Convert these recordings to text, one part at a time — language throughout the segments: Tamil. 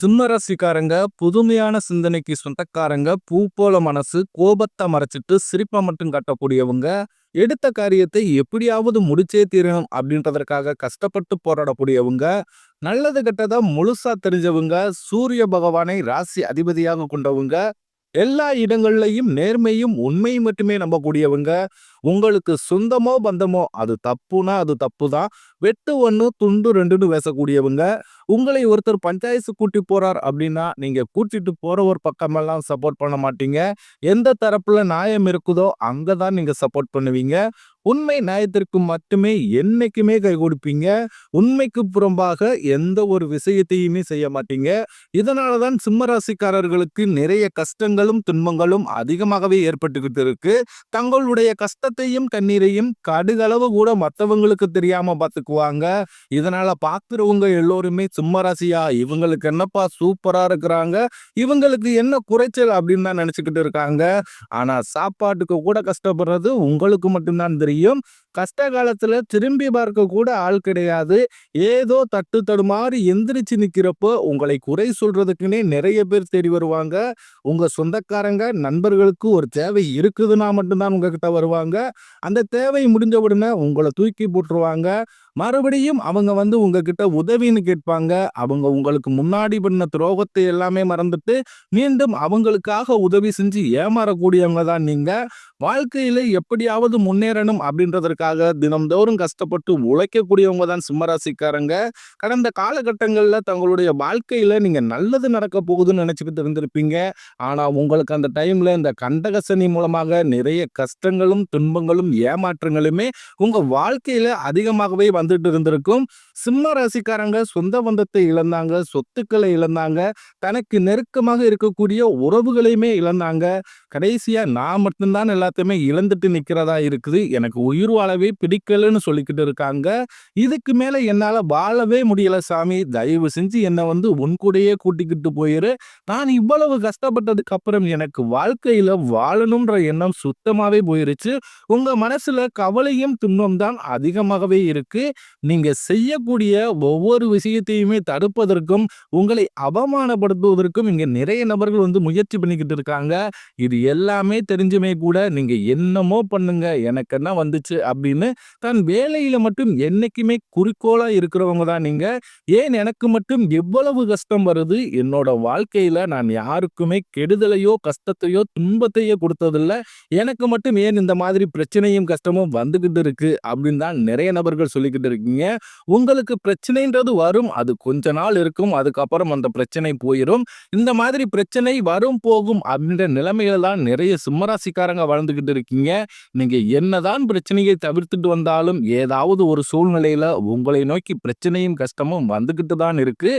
சிம்மராசிக்காரங்க புதுமையான சிந்தனைக்கு சொந்தக்காரங்க பூ போல மனசு கோபத்தை மறைச்சிட்டு சிரிப்பை மட்டும் காட்டக்கூடியவங்க எடுத்த காரியத்தை எப்படியாவது முடிச்சே தீரணும் அப்படின்றதற்காக கஷ்டப்பட்டு போராடக்கூடியவங்க நல்லது கெட்டதா முழுசா தெரிஞ்சவங்க சூரிய பகவானை ராசி அதிபதியாக கொண்டவங்க எல்லா இடங்கள்லையும் நேர்மையும் உண்மையும் மட்டுமே நம்பக்கூடியவங்க. உங்களுக்கு சொந்தமோ பந்தமோ அது தப்புனா அது தப்பு தான் வெட்டு ஒன்று துண்டு ரெண்டுன்னு பேசக்கூடியவங்க. உங்களை ஒருத்தர் பஞ்சாயத்து கூட்டி போறார் அப்படின்னா நீங்க கூட்டிட்டு போற ஒரு பக்கமெல்லாம் சப்போர்ட் பண்ண மாட்டீங்க. எந்த தரப்புல நியாயம் இருக்குதோ அங்கதான் நீங்க சப்போர்ட் பண்ணுவீங்க. உண்மை நியாயத்திற்கு மட்டுமே என்னைக்குமே கை கொடுப்பீங்க. உண்மைக்கு புறம்பாக எந்த ஒரு விஷயத்தையுமே செய்ய மாட்டீங்க. இதனாலதான் சிம்மராசிக்காரர்களுக்கு நிறைய கஷ்டங்களும் துன்பங்களும் அதிகமாகவே ஏற்பட்டுக்கிட்டு இருக்கு. தங்களுடைய கஷ்டத்தையும் கண்ணீரையும் கடுகளவு கூட மற்றவங்களுக்கு தெரியாம பார்த்துக்குவாங்க இதனால பார்க்குறவங்க எல்லோருமே சிம்மராசியா இவங்களுக்கு என்னப்பா சூப்பரா இருக்கிறாங்க. இவங்களுக்கு என்ன குறைச்சல் அப்படின்னு தான் நினைச்சுக்கிட்டு இருக்காங்க. ஆனா சாப்பாட்டுக்கு கூட கஷ்டப்படுறது உங்களுக்கு மட்டும்தான் தெரியும். கஷ்ட காலத்துல திரும்பி பார்க்க கூட ஆள் கிடையாது. ஏதோ தட்டு தடுமாறி எந்திரிச்சு நிற்கிறப்போ உங்களை குறை சொல்றதுக்குன்னே நிறைய பேர் தேடி வருவாங்க. உங்க சொந்தக்காரங்க நண்பர்களுக்கு ஒரு தேவை இருக்குதுன்னா மட்டும்தான் உங்ககிட்ட வருவாங்க. அந்த தேவை முடிஞ்ச உடனே உங்களை தூக்கி போட்டுருவாங்க. மறுபடியும் அவங்க வந்து உங்ககிட்ட உதவின்னு கேட்பாங்க. அவங்க உங்களுக்கு முன்னாடி பண்ண துரோகத்தை எல்லாமே மறந்துட்டு மீண்டும் அவங்களுக்காக உதவி செஞ்சு ஏமாறக்கூடியவங்க தான் நீங்க. வாழ்க்கையில எப்படியாவது முன்னேறணும் அப்படின்றதற்காக தினம்தோறும் கஷ்டப்பட்டு உழைக்கக்கூடியவங்க தான் சிம்மராசிக்காரங்க. கடந்த காலகட்டங்களில் தங்களுடைய வாழ்க்கையில நீங்க நல்லது நடக்க போகுதுன்னு நினைச்சுக்கிட்டு இருந்திருப்பீங்க. ஆனா உங்களுக்கு அந்த டைம்ல இந்த கண்டகசனி மூலமாக நிறைய கஷ்டங்களும் துன்பங்களும் ஏமாற்றங்களுமே உங்க வாழ்க்கையில அதிகமாகவே வந்துட்டு இருந்திருக்கும். சிம்ம ராசிக்காரங்க சொந்த பந்தத்தை இழந்தாங்க சொத்துக்களை இழந்தாங்க தனக்கு நெருக்கமாக இருக்கக்கூடிய உறவுகளையுமே இழந்தாங்க. கடைசியாக நான் மட்டும்தான் எல்லாத்தையுமே இழந்துட்டு நிற்கிறதா இருக்குது. எனக்கு உயிர் வாழவே பிடிக்கலன்னு சொல்லிக்கிட்டு இருக்காங்க. இதுக்கு மேலே என்னால் வாழவே முடியல சாமி. தயவு செஞ்சு என்னை வந்து உன் கூடயே கூட்டிக்கிட்டு போயிரு. நான் இவ்வளவு கஷ்டப்பட்டதுக்கு அப்புறம் எனக்கு வாழ்க்கையில் வாழணுன்ற எண்ணம் சுத்தமாகவே போயிருச்சு. உங்கள் மனசில் கவலையும் துன்பம் தான் அதிகமாகவே இருக்கு. நீங்கள் செய்யக்கூடிய ஒவ்வொரு விஷயத்தையுமே தடுப்பதற்கும் உங்களை அவமானப்படுத்துவதற்கும் இங்கே நிறைய நபர்கள் வந்து முயற்சி பண்ணிக்கிட்டு இருக்காங்க. இது எல்லாமே தெரிஞ்சுமே கூட நீங்க என்னமோ பண்ணுங்க எனக்கு என்ன வந்துச்சு அப்படின்னு தன் வேலையில மட்டும் என்னைக்குமே குறிக்கோளா இருக்கிறவங்க தான் நீங்க. ஏன் எனக்கு மட்டும் எவ்வளவு கஷ்டம் வருது? என்னோட வாழ்க்கையில நான் யாருக்குமே கெடுதலையோ கஷ்டத்தையோ துன்பத்தையோ கொடுத்ததில்ல. எனக்கு மட்டும் ஏன் இந்த மாதிரி பிரச்சனையும் கஷ்டமும் வந்துகிட்டு இருக்கு அப்படின்னு தான் நிறைய நபர்கள் சொல்லிக்கிட்டு இருக்கீங்க. உங்களுக்கு பிரச்சனைன்றது வரும் அது கொஞ்ச நாள் இருக்கும் அதுக்கப்புறம் அந்த பிரச்சனை போயிடும் இந்த மாதிரி பிரச்சனை வரும் போகும் அப்படின்ற நிலைமையில தான் தான் நிறைய சிம்மராசிக்காரங்க வாழ்ந்துக்கிட்டு இருக்கீங்க. நீங்கள் என்னதான் பிரச்சனையை தவிர்த்துட்டு வந்தாலும் ஏதாவது ஒரு சூழ்நிலையில் உங்களை நோக்கி பிரச்சனையும் கஷ்டமும் வந்துக்கிட்டு தான் இருக்கு.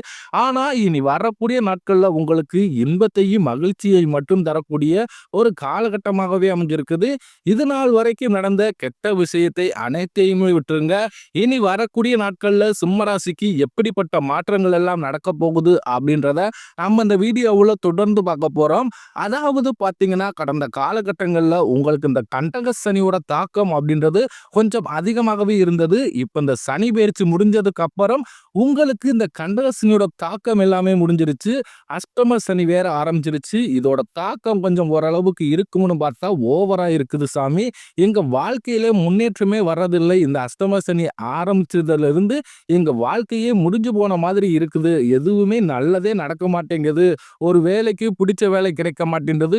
ஆனால் இனி வரக்கூடிய நாட்களில் உங்களுக்கு இன்பத்தையும் மகிழ்ச்சியை மட்டும் தரக்கூடிய ஒரு காலகட்டமாகவே அமைஞ்சிருக்குது. இது நாள் வரைக்கும் நடந்த கெட்ட விஷயத்தை அனைத்தையுமே விட்டுருங்க. இனி வரக்கூடிய நாட்களில் சிம்மராசிக்கு எப்படிப்பட்ட மாற்றங்கள் எல்லாம் நடக்க போகுது அப்படின்றத நம்ம இந்த வீடியோவில் தொடர்ந்து பார்க்க போகிறோம் அதாவது பார்த்தீங்கன்னா கடந்த காலகட்டங்களில் உங்களுக்கு இந்த கண்டக சனியோட தாக்கம் அப்படின்றது கொஞ்சம் அதிகமாகவே இருந்தது. இப்போ இந்த சனி பயிற்சி முடிஞ்சதுக்கு அப்புறம் உங்களுக்கு இந்த கண்டக சனியோட தாக்கம் எல்லாமே முடிஞ்சிருச்சு. அஷ்டம சனி வேற ஆரம்பிச்சிருச்சு. இதோட தாக்கம் கொஞ்சம் ஓரளவுக்கு இருக்கும்னு பார்த்தா ஓவரா இருக்குது சாமி. எங்க வாழ்க்கையில முன்னேற்றமே வர்றதில்லை. இந்த அஷ்டம சனி ஆரம்பிச்சதுல இருந்து எங்க வாழ்க்கையே முடிஞ்சு போன மாதிரி இருக்குது. எதுவுமே நல்லதே நடக்க மாட்டேங்குது. ஒரு வேலைக்கு பிடிச்ச வேலை கிடைக்க மாட்டேங்குது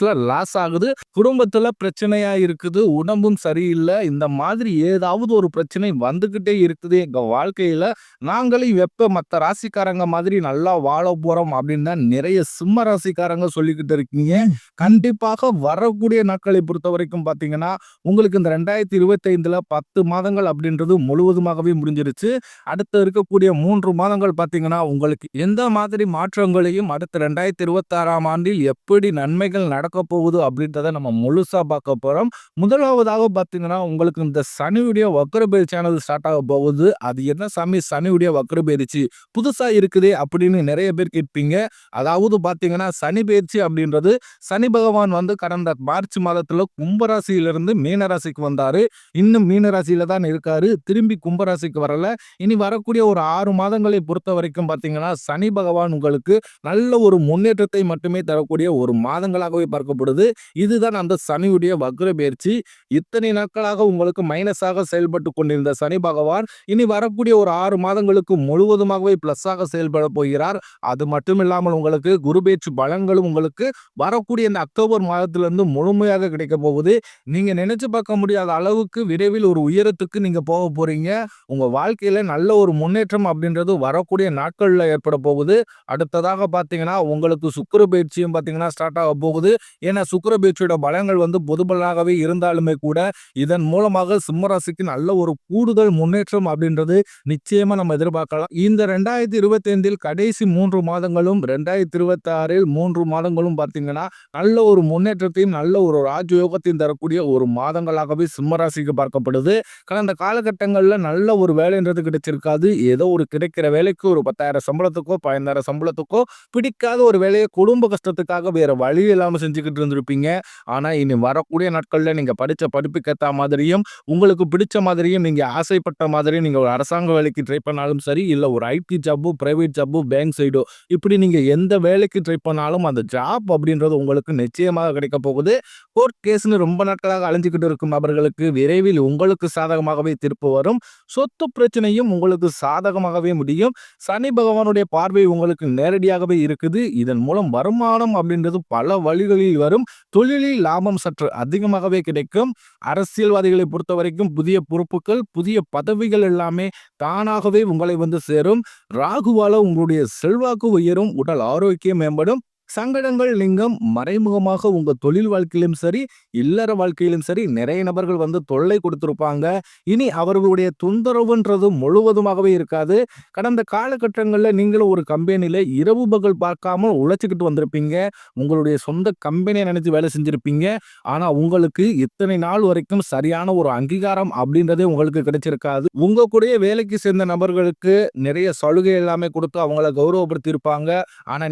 பிசினஸ்ல லாஸ் ஆகுது குடும்பத்துல பிரச்சனையா இருக்குது உடம்பும் சரியில்லை இந்த மாதிரி ஏதாவது ஒரு பிரச்சனை வந்துகிட்டே இருக்குது எங்க வாழ்க்கையில. நாங்களும் வெப்ப மற்ற ராசிக்காரங்க மாதிரி நல்லா வாழ போறோம் அப்படின்னு தான் நிறைய சிம்ம ராசிக்காரங்க சொல்லிக்கிட்டு இருக்கீங்க. கண்டிப்பாக வரக்கூடிய நாட்களை பொறுத்த வரைக்கும் பாத்தீங்கன்னா உங்களுக்கு இந்த ரெண்டாயிரத்தி இருபத்தி ஐந்துல பத்து மாதங்கள் அப்படின்றது முழுவதுமாகவே முடிஞ்சிருச்சு. அடுத்து இருக்கக்கூடிய மூன்று மாதங்கள் பாத்தீங்கன்னா உங்களுக்கு எந்த மாதிரி மாற்றங்களையும் அடுத்த ரெண்டாயிரத்தி இருபத்தி ஆறாம் ஆண்டில் எப்படி நன்மைகள் நடக்க போகுது அப்படின்றத நம்ம முழுசா பார்க்க போறோம். முதலாவதாக பார்த்தீங்கன்னா உங்களுக்கு இந்த சனியுடைய வக்ரபேரி சேனல் ஸ்டார்ட் ஆக போகுது. அது என்ன சாமி? சனியுடைய வக்ரபேரிச்சு. புதுசா இருக்குதே அப்படின்னு நிறைய பேர் கேட்பீங்க. அதாவது பார்த்தீங்கன்னா சனி பயிற்சி அப்படின்றது சனி பகவான் வந்து கடந்த மார்ச் மாதத்துல கும்பராசியிலிருந்து மீனராசிக்கு வந்தாரு. இன்னும் மீனராசியில தான் இருக்காரு. திரும்பி கும்பராசிக்கு வரல. இனி வரக்கூடிய ஒரு ஆறு மாதங்களை பொறுத்த வரைக்கும் பார்த்தீங்கன்னா சனி பகவான் உங்களுக்கு நல்ல ஒரு முன்னேற்றத்தை மட்டுமே தரக்கூடிய ஒரு மாதங்களாகவே பார்க்கப்படுது இதுதான் அந்த சனியுடைய வக்ர பயிற்சி இத்தனை நாட்களாக உங்களுக்கு மைனஸாக செயல்பட்டு கொண்டிருந்த சனி பகவான் இனி வரக்கூடிய ஒரு ஆறு மாதங்களுக்கு முழுவதுமாகவே பிளஸ்ஸாக செயல்பட போகிறார். அது மட்டும் இல்லாமல் உங்களுக்கு குரு பயிற்சி பலன்களும் உங்களுக்கு வரக்கூடிய இந்த அக்டோபர் மாதத்திலிருந்து முழுமையாக கிடைக்க போகுது. நீங்கள் நினைச்சு பார்க்க முடியாத அளவுக்கு விரைவில் ஒரு உயரத்துக்கு நீங்கள் போக போகிறீங்க உங்கள் வாழ்க்கையில் நல்ல ஒரு முன்னேற்றம் அப்படின்றது வரக்கூடிய நாட்களில் ஏற்பட போகுது. அடுத்ததாக பார்த்தீங்கன்னா உங்களுக்கு சுக்கிர பயிற்சியும் பார்த்தீங்கன்னா ஸ்டார்ட் ஆக போகுது. ஏன்னா சுக்கிர பலங்கள் வந்து பொதுபலனாகவே இருந்தாலுமே கூட இதன் மூலமாக சிம்மராசிக்கு நல்ல ஒரு கூடுதல் முன்னேற்றம் அப்படின்றது நிச்சயமா நம்ம எதிர்பார்க்கலாம். இந்த ரெண்டாயிரத்தி இருபத்தி ஐந்தில் கடைசி மூன்று மாதங்களும் ரெண்டாயிரத்தி இருபத்தி ஆறில் மூன்று மாதங்களும் பார்த்தீங்கன்னா நல்ல ஒரு முன்னேற்றத்தையும் நல்ல ஒரு ராஜயோகத்தையும் தரக்கூடிய ஒரு மாதங்களாகவே சிம்மராசிக்கு பார்க்கப்படுது. கடந்த காலகட்டங்களில் நல்ல ஒரு வேலைன்றது கிடைச்சிருக்காது. ஏதோ ஒரு கிடைக்கிற வேலைக்கு ஒரு பத்தாயிரம் சம்பளத்துக்கோ பதினாயிரம் சம்பளத்துக்கோ பிடிக்காத ஒரு வேலையை குடும்ப கஷ்டத்துக்காக வேற வழி இல்லாமல் செஞ்சுக்கிட்டு இருந்திருப்பீங்க. ஆனால் இனி வரக்கூடிய நாட்களில் நீங்கள் படித்த படிப்புக்கேற்ற மாதிரியும் உங்களுக்கு பிடிச்ச மாதிரியும் நீங்கள் ஆசைப்பட்ட மாதிரியும் நீங்கள் ஒரு அரசாங்க வேலைக்கு ட்ரை பண்ணாலும் சரி இல்லை ஒரு IT job private job bank சைடோ இப்படி நீங்கள் எந்த வேலைக்கு ட்ரை பண்ணாலும் அந்த ஜாப் அப்படின்றது உங்களுக்கு நிச்சயமாக கிடைக்க போகுது. கோர்ட் கேஸ்னு ரொம்ப நாட்களாக அழிஞ்சிக்கிட்டு இருக்கும் நபர்களுக்கு விரைவில் உங்களுக்கு சாதகமாகவே தீர்ப்பு வரும். சொத்து பிரச்சனையும் உங்களுக்கு சாதகமாகவே முடியும். சனி பகவானுடைய பார்வை உங்களுக்கு நேரடியாகவே இருக்குது. இதன் மூலம் வருமானம் அப்படின்றது பல தொழிலில் வரும். தொழிலில் லாபம் சற்று அதிகமாகவே கிடைக்கும். அரசியல்வாதிகளை பொறுத்த வரைக்கும் புதிய பொறுப்புகள் புதிய பதவிகள் எல்லாமே தானாகவே உங்களை வந்து சேரும். ராகுவால உங்களுடைய செல்வாக்கு உயரும் உடல் ஆரோக்கியம் மேம்படும். சங்கடங்கள் லிங்கம் மறைமுகமாக உங்க தொழில் வாழ்க்கையிலும் சரி இல்லற வாழ்க்கையிலும் சரி நிறைய நபர்கள் வந்து தொல்லை கொடுத்திருப்பாங்க. இனி அவர்களுடைய தொந்தரவுன்றது முழுவதுமாகவே இருக்காது. கடந்த காலகட்டங்களில் நீங்களும் ஒரு கம்பெனியில் இரவு பகல் பார்க்காம உழைச்சிக்கிட்டு வந்திருப்பீங்க. உங்களுடைய சொந்த கம்பெனியை நினைச்சு வேலை செஞ்சிருப்பீங்க. ஆனால் உங்களுக்கு இத்தனை நாள் வரைக்கும் சரியான ஒரு அங்கீகாரம் அப்படின்றதே உங்களுக்கு கிடைச்சிருக்காது. உங்க கூடயே வேலைக்கு சேர்ந்த நபர்களுக்கு நிறைய சலுகை எல்லாமே கொடுத்து அவங்கள கௌரவப்படுத்தி இருப்பாங்க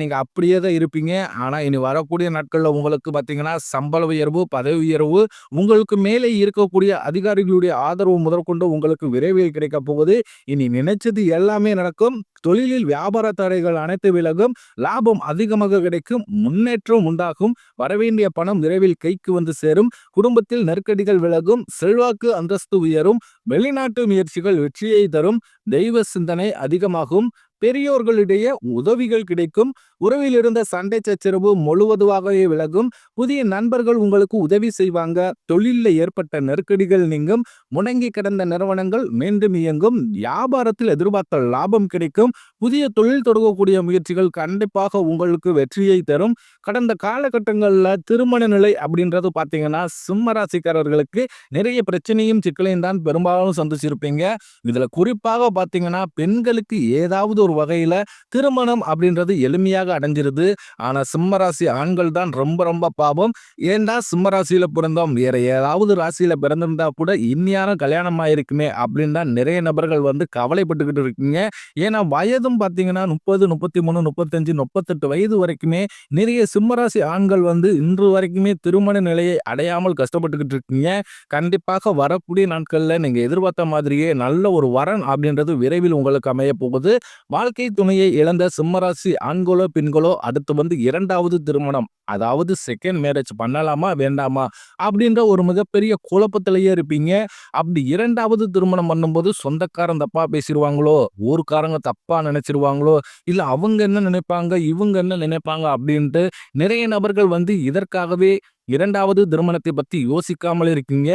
நீங்கள் அப்படியே தான் இருப்பீங்க. ஆனால் இனி வரக்கூடிய நாட்களில் உங்களுக்கு பார்த்தீங்கன்னா சம்பள உயர்வு பதவி உயர்வு உங்களுக்கு மேலே இருக்கக்கூடிய அதிகாரிகளுடைய ஆதரவு முதற்கொண்டு உங்களுக்கு விரைவில் கிடைக்க போகுது. இனி நினைச்சது எல்லாமே நடக்கும். தொழிலில் வியாபார தடைகள் அனைத்து விலகும். லாபம் அதிகமாக கிடைக்கும். முன்னேற்றம் உண்டாகும். வரவேண்டிய பணம் விரைவில் கைக்கு வந்து சேரும். குடும்பத்தில் நெருக்கடிகள் விலகும். செல்வாக்கு அந்தஸ்து உயரும். வெளிநாட்டு முயற்சிகள் வெற்றியை தரும். தெய்வ சிந்தனை அதிகமாகும். பெரியோர்களிடையே உதவிகள் கிடைக்கும். உறவில் இருந்த சண்டை சச்சரவு முழுவதுவாகவே விலகும். புதிய நண்பர்கள் உங்களுக்கு உதவி செய்வாங்க. தொழிலில் ஏற்பட்ட நெருக்கடிகள் நீங்கும். முடங்கி கிடந்த நிறுவனங்கள் மீண்டும் இயங்கும். வியாபாரத்தில் எதிர்பார்த்த லாபம் கிடைக்கும். புதிய தொழில் தொடங்கக்கூடிய முயற்சிகள் கண்டிப்பாக உங்களுக்கு வெற்றியை தரும். கடந்த காலகட்டங்களில் திருமண நிலை அப்படின்றது பார்த்தீங்கன்னா சிம்மராசிக்காரர்களுக்கு நிறைய பிரச்சனையும் சிக்கலையும் தான் பெரும்பாலும் சந்திச்சிருப்பீங்க. இதில் குறிப்பாக பார்த்தீங்கன்னா பெண்களுக்கு ஏதாவது ஒரு வகையில் திருமணம் அப்படின்றது எளிமையாக அடைஞ்சிருது. ஆனால் சிம்மராசி ஆண்கள் தான் ரொம்ப ரொம்ப பாவம். ஏன்டா சிம்மராசியில் பிறந்தோம். வேற ஏதாவது ராசியில் பிறந்திருந்தா கூட இன்னியான கல்யாணம் ஆயிருக்குமே அப்படின்னு தான் நிறைய நபர்கள் வந்து கவலைப்பட்டுக்கிட்டு இருக்கீங்க. ஏன்னா வயதும் பார்த்தீங்கன்னா முப்பது முப்பத்தி மூணு முப்பத்தஞ்சு முப்பத்தெட்டு வயது வரைக்குமே நிறைய சிம்மராசி ஆண்கள் வந்து இன்று வரைக்குமே திருமண நிலையை அடையாமல் கஷ்டப்பட்டுக்கிட்டு இருக்கீங்க. கண்டிப்பாக வரக்கூடிய நாட்களில் நீங்கள் எதிர்பார்த்த மாதிரியே நல்ல ஒரு வரன் அப்படின்றது விரைவில் உங்களுக்கு அமைய போகுது. வாழ்க்கை துணையை இழந்த சிம்மராசி ஆண்களோ பெண்களோ அடுத்து வந்து இரண்டாவது திருமணம் அதாவது செகண்ட் மேரேஜ் பண்ணலாமா வேண்டாமா அப்படின்ற ஒரு மிகப்பெரிய குழப்பத்திலேயே இருப்பீங்க. அப்படி இரண்டாவது திருமணம் பண்ணும்போது சொந்தக்காரன் தப்பா பேசிடுவாங்களோ ஊருக்காரங்க தப்பா நினைச்சிருவாங்களோ இல்ல அவங்க என்ன நினைப்பாங்க இவங்க என்ன நினைப்பாங்க அப்படின்ட்டு நிறைய நபர்கள் வந்து இதற்காகவே இரண்டாவது திருமணத்தை பத்தி யோசிக்காமல் இருக்கீங்க.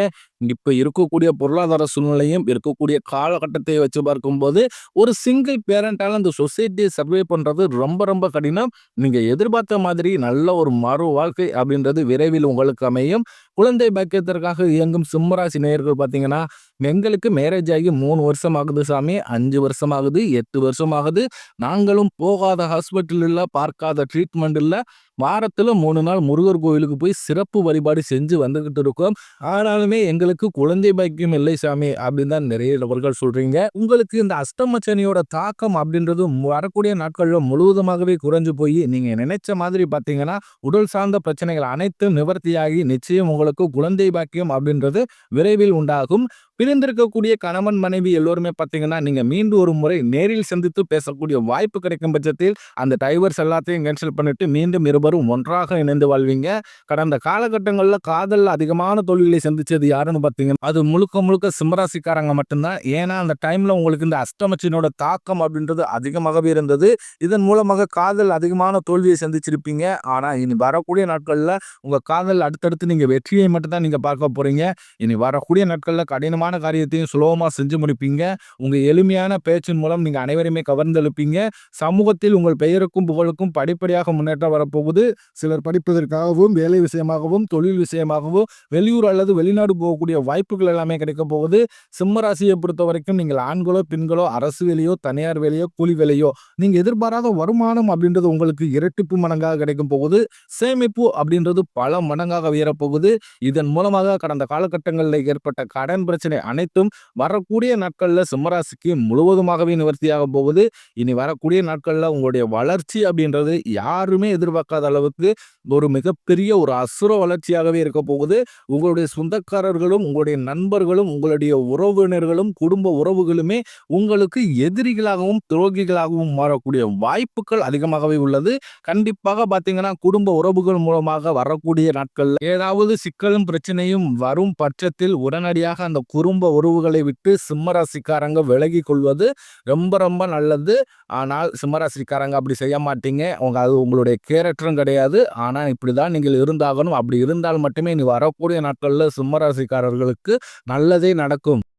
இப்போ இருக்கக்கூடிய பொருளாதார சூழ்நிலையும் இருக்கக்கூடிய காலகட்டத்தை வச்சு பார்க்கும்போது ஒரு சிங்கிள் பேரண்டால் அந்த சொசைட்டியை சர்வே பண்ணுறது ரொம்ப ரொம்ப கடினம். நீங்கள் எதிர்பார்த்த மாதிரி நல்ல ஒரு மறு வாழ்க்கை அப்படின்றது விரைவில் உங்களுக்கு அமையும். குழந்தை பாக்கியத்திற்காக இயங்கும் சிம்மராசி நேயர்கள் பார்த்தீங்கன்னா எங்களுக்கு மேரேஜ் ஆகி மூணு வருஷம் ஆகுது சாமி. அஞ்சு வருஷம் ஆகுது எட்டு வருஷம் ஆகுது. நாங்களும் போகாத ஹாஸ்பிட்டல் இல்லை பார்க்காத ட்ரீட்மெண்ட் இல்லை. வாரத்தில் மூணு நாள் முருகர் கோயிலுக்கு போய் சிறப்பு வழிபாடு செஞ்சு வந்துக்கிட்டு இருக்கோம். ஆனாலுமே எங்களுக்கு குழந்தை பாக்கியம் இல்லை சாமி அப்படின்னு தான் நிறைய நபர்கள் சொல்றீங்க. உங்களுக்கு இந்த அஷ்டமச்சனியோட தாக்கம் அப்படின்றது வரக்கூடிய நாட்களில் முழுவதுமாகவே குறைஞ்சு போய் நீங்க நினைச்ச மாதிரி பார்த்தீங்கன்னா உடல் சார்ந்த பிரச்சனைகள் அனைத்தும் நிவர்த்தியாகி நிச்சயம் உங்களுக்கு குழந்தை பாக்கியம் அப்படின்றது விரைவில் உண்டாகும். பிரிந்திருக்கக்கூடிய கணவன் மனைவி எல்லோருமே பார்த்தீங்கன்னா, நீங்க மீண்டும் ஒரு முறை நேரில் சந்தித்து பேசக்கூடிய வாய்ப்பு கிடைக்கும் பட்சத்தில், அந்த டைவர்ஸ் எல்லாத்தையும் கேன்சல் பண்ணிட்டு மீண்டும் இருவரும் ஒன்றாக இணைந்து வாழ்வீங்க. கடந்த காலகட்டங்களில் காதல் அதிகமான தொழிலை சந்திச்சது யாருன்னு பார்த்தீங்கன்னா, அது முழுக்க முழுக்க சிம்மராசிக்காரங்க மட்டும் தான். ஏன்னா, அந்த டைம்ல உங்களுக்கு இந்த அஷ்டமச்சினோட தாக்கம் அப்படின்றது அதிகமாகவே இருந்தது. இதன் மூலமாக காதல் அதிகமான தோல்வியை சந்திச்சிருப்பீங்க. ஆனா, இனி வரக்கூடிய நாட்களில் உங்க காதல் அடுத்தடுத்து நீங்க வெற்றியை மட்டும்தான் நீங்கள் நீங்க பார்க்க போறீங்க. இனி வரக்கூடிய நாட்களில் கடினமாக கடினமான காரியத்தையும் சுலபமாக செஞ்சு முடிப்பீங்க. உங்கள் எளிமையான பேச்சின் மூலம் நீங்கள் அனைவரையுமே கவர்ந்தெழுப்பீங்க. சமூகத்தில் உங்கள் பெயருக்கும், புகழுக்கும் படிப்படியாக முன்னேற்றம் வரப்போகுது. சிலர் படிப்பதற்காகவும், வேலை விஷயமாகவும், தொழில் விஷயமாகவும் வெளியூர் அல்லது வெளிநாடு போகக்கூடிய வாய்ப்புகள் எல்லாமே கிடைக்கப் போகுது. சிம்ம ராசியை பொறுத்தவரைக்கும் நீங்கள் ஆண்களோ, பெண்களோ, அரசு வேலையோ, தனியார் வேலையோ, கூலி வேலையோ நீங்கள் எதிர்பாராத வருமானம் அப்படின்றது உங்களுக்கு இரட்டிப்பு மடங்காக கிடைக்கும் போகுது. சேமிப்பு அப்படின்றது பல மடங்காக உயரப்போகுது இதன் மூலமாக கடந்த காலகட்டங்களில் ஏற்பட்ட கடன் பிரச்சனை அனைத்தும் வரக்கூடிய நாட்களில் சிம்மராசிக்கு முழுவதுமாகவே நிவர்த்தியாக போகுது. இனி வரக்கூடிய நாட்களில் உங்களுடைய வளர்ச்சி அப்படின்றது யாருமே எதிர்பார்க்காத அளவுக்கு ஒரு மிகப்பெரிய ஒரு அசுர வளர்ச்சியாகவே இருக்க போகுது. உங்களுடைய சொந்தக்காரர்களும், உங்களுடைய நண்பர்களும், உங்களுடைய உறவினர்களும், குடும்ப உறவுகளுமே உங்களுக்கு எதிரிகளாகவும், துரோகிகளாகவும் மாறக்கூடிய வாய்ப்புகள் அதிகமாகவே உள்ளது. கண்டிப்பாக பார்த்தீங்கன்னா, குடும்ப உறவுகள் மூலமாக வரக்கூடிய நாட்களில் ஏதாவது சிக்கலும், பிரச்சனையும் வரும் பட்சத்தில் உடனடியாக அந்த குடும்ப உறவுகளை விட்டு சிம்மராசிக்காரங்க விலகி கொள்வது ரொம்ப ரொம்ப நல்லது. ஆனால் சிம்மராசிக்காரங்க அப்படி செய்ய மாட்டீங்க. உங்க அது உங்களுடைய கேரக்டரும் கிடையாது. ஆனால் இப்படி தான் நீங்கள் இருந்தாகணும். அப்படி இருந்தால் மட்டுமே இனி வரக்கூடிய நாட்களில் சிம்மராசிக்காரர்களுக்கு நல்லதே நடக்கும்.